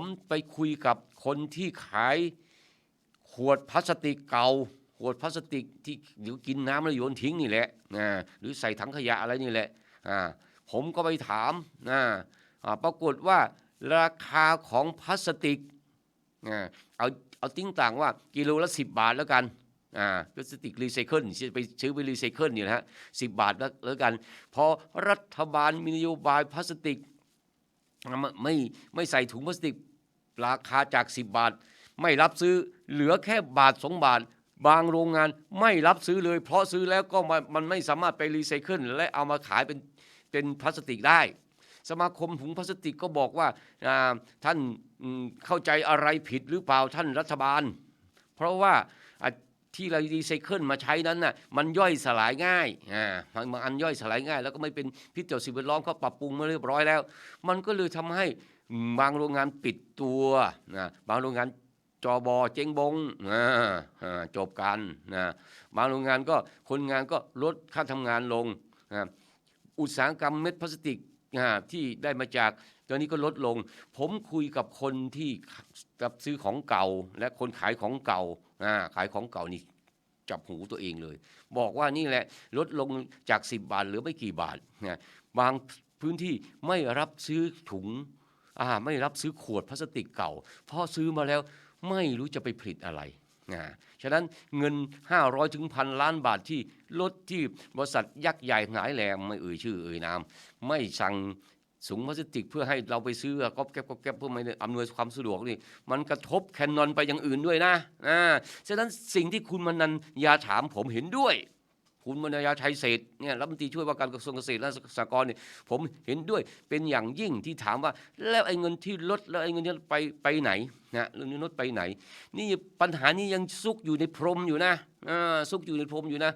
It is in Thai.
ผมไปคุยกับคนที่ขายขวดพลาสติกเก่า ขวดพลาสติกที่เดี๋ยวกินน้ำแล้วโยนทิ้งนี่แหละนะหรือใส่ถังขยะอะไรนี่แหละอ่าผมก็ไปถามนะอ่าปรากฏว่าราคาของพลาสติกอ่าเอาเอาติ้งต่างว่ากิโลละสิบบาทแล้วกันอ่าพลาสติกรีไซเคิลไปซื้อไปรีไซเคิลนี่นะฮะสิบบาทแล้วล้วกันพอรัฐบาลมีนโยบายพลาสติกไม่ไม่ใส่ถุงพลาสติก ราคาจาก 10 บาท ไม่รับซื้อเหลือแค่บาทสองบาท บางโรงงานไม่รับซื้อเลย เพราะซื้อแล้วก็มันมันไม่สามารถไปรีไซเคิลและเอามาขายเป็นเป็นพลาสติกได้ สมาคมถุงพลาสติกก็บอกว่าท่านเข้าใจอะไรผิดหรือเปล่าท่านรัฐบาล เพราะว่า ที่เรารีไซเคิลมาใช้นั้นน่ะมันย่อยสลายง่ายอ่ามันอันย่อยสลายง่าย แล้วก็ไม่เป็นพิษต่อสิ่งแวดล้อมเขาปรับปรุงมาเรียบร้อยแล้ว มันก็เลยทำให้บางโรงงานปิดตัวนะบางโรงงานจอบอเจ๊งบงนะอ่าจบกันนะบางโรงงานก็คนงานก็ลดค่าทำงานลงนะอุตสาหกรรมเม็ดพลาสติก ที่ได้มาจากตอนนี้ก็ลดลง ผมคุยกับคนที่รับซื้อของเก่า และคนขายของเก่าขายของเก่านี่จับหูตัวเองเลย บอกว่านี่แหละลดลงจาก 10 บาทเหลือไม่กี่บาทนะบางพื้นที่ไม่รับซื้อถุงไม่รับซื้อขวดพลาสติกเก่าเพราะซื้อมาแล้วไม่รู้จะไปผลิตอะไร นะฉะนั้นเงิน 500ถึงพันล้านบาทที่ลดที่บริษัทยักษ์ใหญ่หงายแหลมไม่เอ่ยชื่อเอ่ยนาม ไม่สั่งสูงพลาสติกเพื่อให้เราไปซื้อก๊อบแก๊บก๊อบแก๊บเพื่อไม่ได้อำนวยความสะดวกนี่มันกระทบแคนนอนไปอย่างอื่นด้วยนะอ่าฉะนั้นสิ่งที่คุณมันนันยาถามผมเห็นด้วย คุณมนยาชัยเศรษฐ์เนี่ยรัฐมนตรีช่วยว่าการกระทรวงเกษตรและสหกรณ์เนี่ยผมเห็นด้วยเป็นอย่างยิ่งที่ถามว่าแล้วไอ้เงินที่ลดแล้วไอ้เงินที่ไปไปไหนนะเรื่องนี้ลดไปไหน นี่ปัญหานี้ยังซุกอยู่ในพรมอยู่นะอ่าซุกอยู่ในพรมอยู่นะ